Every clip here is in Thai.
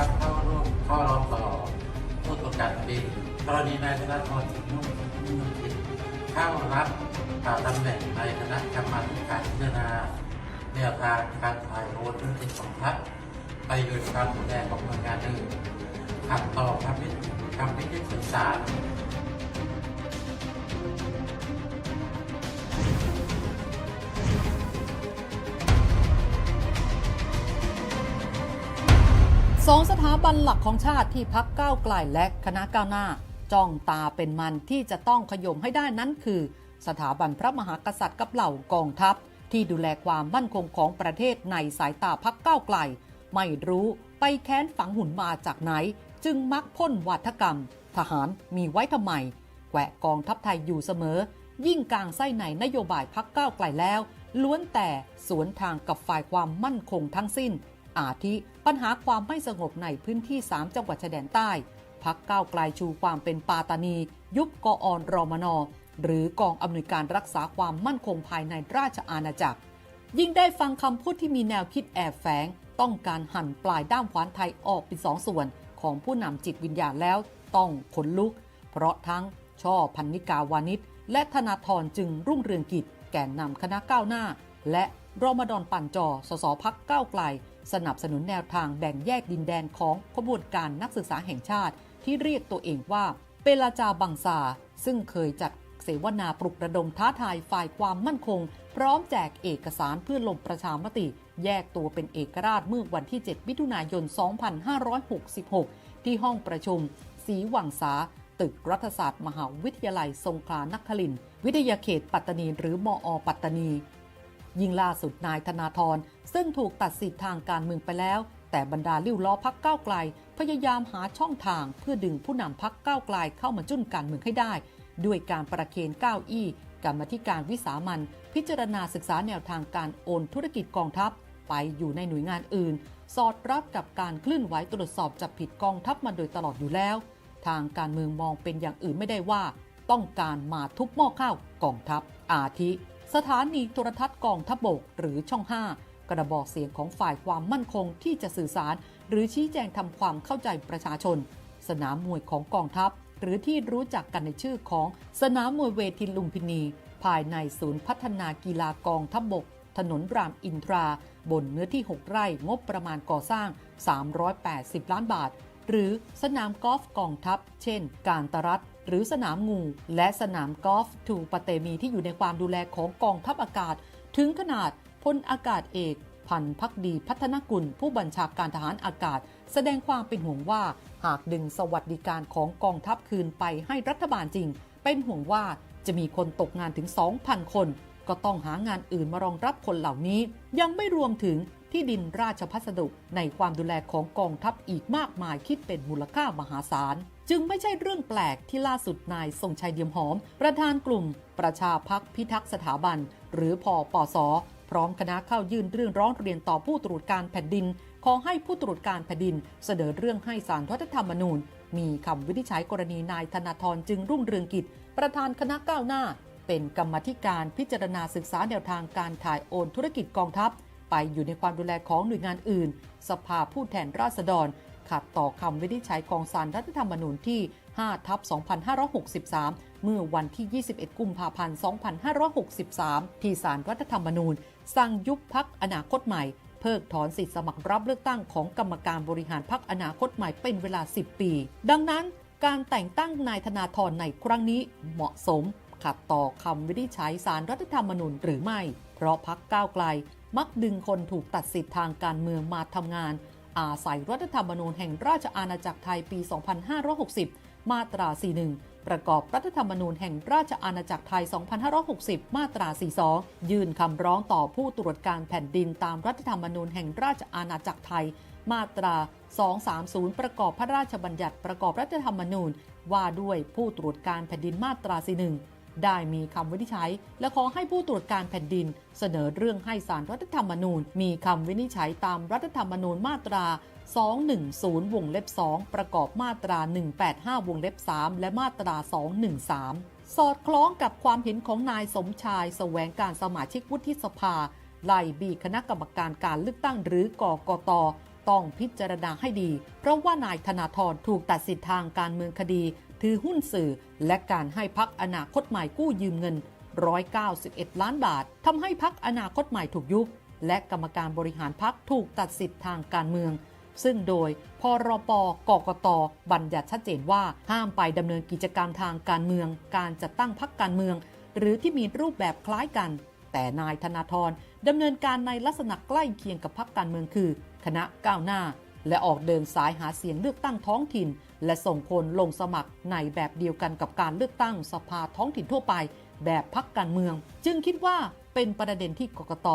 นะครับเข้าร่วมข้อร้องต่อผู้ตรวจการแผ่นดินกรณีนายธนทรจึงนุ่งนุ่มคิดเข้ารับตำแหน่งในคณะกรรมาธิการพิจารณาแนวทางการถ่ายโอนธุรกิจของพรรคไปอยู่ในการดูแลของหน่วยงานอื่นขัดต่อคำวิคำวินิจฉัยศาล สองสถาบันหลักของชาติที่พักก้าวไกลและคณะก้าวหน้า จ้องตาเป็นมันที่จะต้องขย่มให้ได้นั้นคือ สถาบันพระมหากษัตริย์กับเหล่ากองทัพ ที่ดูแลความมั่นคงของประเทศในสายตาพักก้าวไกล ไม่รู้ไปแค้นฝังหุ่นมาจากไหน จึงมักพ่นวัฒกรรม ทหารมีไว้ทำไมแกะกองทัพไทยอยู่เสมอ ยิ่งกลางไส้ในนโยบายพักก้าวไกลแล้ว ล้วนแต่สวนทางกับฝ่ายความมั่นคงทั้งสิ้น อาทิปัญหาความไม่สงบในพื้นที่ 3 จังหวัดชายแดนใต้ พักก้าวไกลชูความเป็นปาตานี ยุบกออนรมนอหรือกองอำนวยการรักษาความมั่นคงภายในราชอาณาจักร ยิ่งได้ฟังคำพูดที่มีแนวคิดแอบแฝง ต้องการหั่นปลายด้ามขวานไทยออกเป็นสองส่วน ของผู้นำจิตวิญญาณแล้ว ต้องขนลุก เพราะทั้งช่อพันนิกาวานิชและธนาธรจึงรุ่งเรืองกิจ แก่นนำคณะก้าวหน้า และรอมฎอนปั่นจอ สสพักก้าวไกล สนับสนุนแนวทางแบ่งแยกดินแดนของขบวนการนักศึกษาแห่งชาติ ที่เรียกตัวเองว่าเปลาจาบังซา ซึ่งเคยจัดเสวนาปลุกระดมท้าทายฝ่ายความมั่นคง พร้อมแจกเอกสารเพื่อลงประชามติ แยกตัวเป็นเอกราชเมื่อวันที่ 7 มิถุนายน 2566 ที่ห้องประชุมศรีวังสา ตึกรัฐศาสตร์ มหาวิทยาลัยทรงคลานครินทร์วิทยาเขตปัตตานี หรือมอ ปัตตานี ยิ่งล่าสุดนายธนาธรซึ่งถูกตัดสิทธิ์ทางการเมืองไปแล้ว แต่บรรดาลิ้วล้อพักก้าวไกล พยายามหาช่องทางเพื่อดึงผู้นำพักก้าวไกลเข้ามาจุ้นการเมืองให้ได้ ด้วยการประเคนก้าวอี้กรรมธิการวิสามันพิจารณาศึกษาแนวทางการโอนธุรกิจกองทัพ ไปอยู่ในหน่วยงานอื่น สอดรับกับการเคลื่อนไหวตรวจสอบจับผิดกองทัพมาโดยตลอดอยู่แล้ว ทางการเมืองมองเป็นอย่างอื่นไม่ได้ว่า ต้องการมาทุบหม้อข้าวกองทัพอาทิ สถานีโทรทัศน์กองทัพบกหรือช่อง 5 กระบอกเสียงของฝ่ายความมั่นคงที่จะสื่อสาร หรือชี้แจงทำความเข้าใจประชาชน สนามมวยของกองทัพ หรือที่รู้จักกันในชื่อของสนามมวยเวทีลุมพินี ภายในศูนย์พัฒนากีฬากองทัพบก ถนนรามอินทรา บนเนื้อที่ 6 ไร่งบประมาณก่อสร้าง 380 ล้านบาท หรือสนามกอล์ฟกองทัพ เช่น การตรัฐ หรือสนามงูและสนามกอล์ฟทูปเตมีที่อยู่ในความดูแลของกองทัพอากาศ ถึงขนาดพลอากาศเอกพันพักดีพัฒนกุล ผู้บัญชาการทหารอากาศ แสดงความเป็นห่วงว่า หากดึงสวัสดิการของกองทัพคืนไปให้รัฐบาลจริง เป็นห่วงว่าจะมีคนตกงานถึง 2,000 คน ก็ต้องหางานอื่นมารองรับคนเหล่านี้ ยังไม่รวมถึงที่ดินราชพัสดุในความดูแลของกองทัพอีกมากมายคิดเป็นมูลค่ามหาศาล จึงไม่ใช่เรื่องแปลกที่ล่าสุดนายทรงชัยเดียมหอม ประธานกลุ่ม ประชาพักพิทักษ์สถาบัน หรือพอปสพร้อมคณะเข้ายื่นเรื่องร้องเรียนต่อผู้ตรวจการแผ่นดิน ขอให้ผู้ตรวจการแผ่นดิน เสนอเรื่องให้สารรัฐธรรมนูญ มีคำวินิจฉัยกรณีนายธนาธรจึงรุ่งเรืองกิจ ประธานคณะก้าวหน้า เป็นกรรมธิการพิจารณาศึกษาแนวทางการถ่ายโอนธุรกิจกองทัพ ไปอยู่ในความดูแลของหน่วยงานอื่น สภาผู้แทนราษฎร ขัดต่อคำวินิจฉัยของสารรัฐธรรมนูญที่ 5 ทับ 2563 เมื่อวันที่ 21 กุมภาพันธ์ 2563 ที่สารรัฐธรรมนูญ สั่งยุบพักอนาคตใหม่ เพิกถอนสิทธิสมัครรับเลือกตั้งของกรรมการบริหารพักอนาคตใหม่เป็นเวลา 10 ปี ดังนั้นการแต่งตั้งนายธนาธรในครั้งนี้เหมาะสม ขัดต่อคำวินิจฉัยสารรัฐธรรมนูญหรือไม่ เพราะพักก้าวไกล มักดึงคนถูกตัดสิทธิ์ทางการเมืองมาทำงาน อาศัยรัฐธรรมนูญแห่งราชอาณาจักรไทยปี 2560 มาตรา 41 ประกอบรัฐธรรมนูญแห่งราชอาณาจักรไทย 2560 มาตรา 42 ยื่นคำร้องต่อผู้ตรวจการแผ่นดินตามรัฐธรรมนูญแห่งราชอาณาจักรไทย มาตรา 230 ประกอบพระราชบัญญัติประกอบรัฐธรรมนูญ ว่าด้วยผู้ตรวจการแผ่นดินมาตรา 41 ได้มีคำวินิจฉัย และขอให้ผู้ตรวจการแผ่นดิน เสนอเรื่องให้สารรัฐธรรมนูญ มีคำวินิจฉัยตามรัฐธรรมนูญมาตรา 210 วงเล็บ 2 ประกอบมาตรา 185 วงเล็บ 3 และมาตรา 213 สอดคล้องกับความเห็นของนายสมชายแสวงการสมาชิกวุฒิสภา ไล่บีคณะกรรมการการเลือกตั้งหรือกกตต้องพิจารณาให้ดี เพราะว่านายธนาธรถูกตัดสิทธิ์ทางการเมืองคดี ถือหุ้นสื่อ และการให้พักอนาคตใหม่กู้ยืมเงิน 191 ล้านบาททำให้พักอนาคตใหม่ถูกยุบและกรรมการบริหารพักถูกตัดสิทธิ์ทางการเมือง ซึ่งโดยพรปกกต บัญญัติชัดเจนว่าห้ามไปดำเนินกิจกรรมทางการเมือง การจัดตั้งพักการเมือง หรือที่มีรูปแบบคล้ายกัน แต่นายธนาธรดำเนินการในลักษณะใกล้เคียงกับพักการเมืองคือ คณะก้าวหน้า และออกเดินสายหาเสียงเลือกตั้งท้องถิ่น และส่งคนลงสมัครในแบบเดียวกันกับการเลือกตั้งสภาท้องถิ่นทั่วไป แบบพักการเมือง จึงคิดว่าเป็นประเด็นที่กกต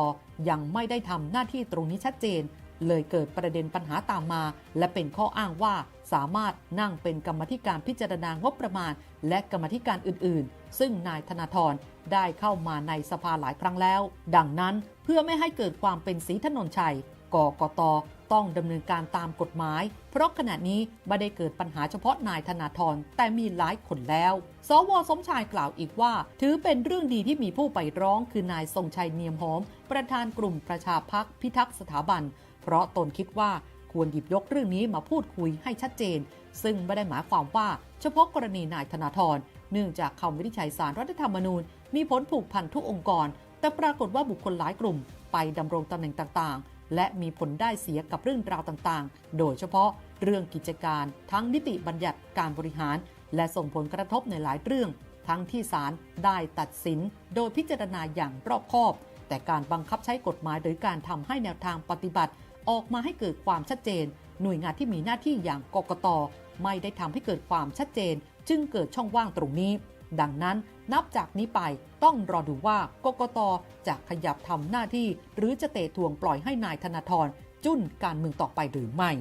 ยังไม่ได้ทำหน้าที่ตรงนี้ชัดเจน เลยเกิดประเด็นปัญหาตามมา และเป็นข้ออ้างว่าสามารถนั่งเป็นกรรมธิการพิจารณางบประมาณ และกรรมธิการอื่น ๆ ซึ่งนายธนาธรได้เข้ามาในสภาหลายครั้งแล้ว ดังนั้นเพื่อไม่ให้เกิดความเป็นสีถนนชัย กกตต้องดำเนินการตามกฎหมาย เพราะขณะนี้ไม่ได้เกิดปัญหาเฉพาะนายธนาธรแต่มีหลายคนแล้ว สวสมชายกล่าวอีกว่า ถือเป็นเรื่องดีที่มีผู้ไปร้องคือนายทรงชัยเนียมหอม ประธานกลุ่มประชาพักพิทักษ์สถาบัน เพราะตนคิดว่าควรหยิบยกเรื่องนี้มาพูดคุยให้ชัดเจน ซึ่งไม่ได้หมายความว่าเฉพาะกรณีนายธนาธรเนื่องจากคำวินิจฉัยสารรัฐธรรมนูญ มีผลผูกพันทุกองค์กร แต่ปรากฏว่าบุคคลหลายกลุ่มไปดำรงตำแหน่งต่างๆ และมีผลได้เสียกับเรื่องราวต่างๆ โดยเฉพาะเรื่องกิจการ ทั้งนิติบัญญัติการบริหาร และส่งผลกระทบในหลายเรื่อง ทั้งที่ศาลได้ตัดสิน โดยพิจารณาอย่างรอบคอบ แต่การบังคับใช้กฎหมายหรือการทำให้แนวทางปฏิบัติ ออกมาให้เกิดความชัดเจน หน่วยงานที่มีหน้าที่อย่างกกตไม่ได้ทำให้เกิดความชัดเจน จึงเกิดช่องว่างตรงนี้ ดังนั้น นับจากนี้ไปต้องรอดูว่ากกตจะขยับทำหน้าที่ หรือจะเตะทวงปล่อยให้นายธนาธรจุ้นการเมืองต่อไปหรือไม่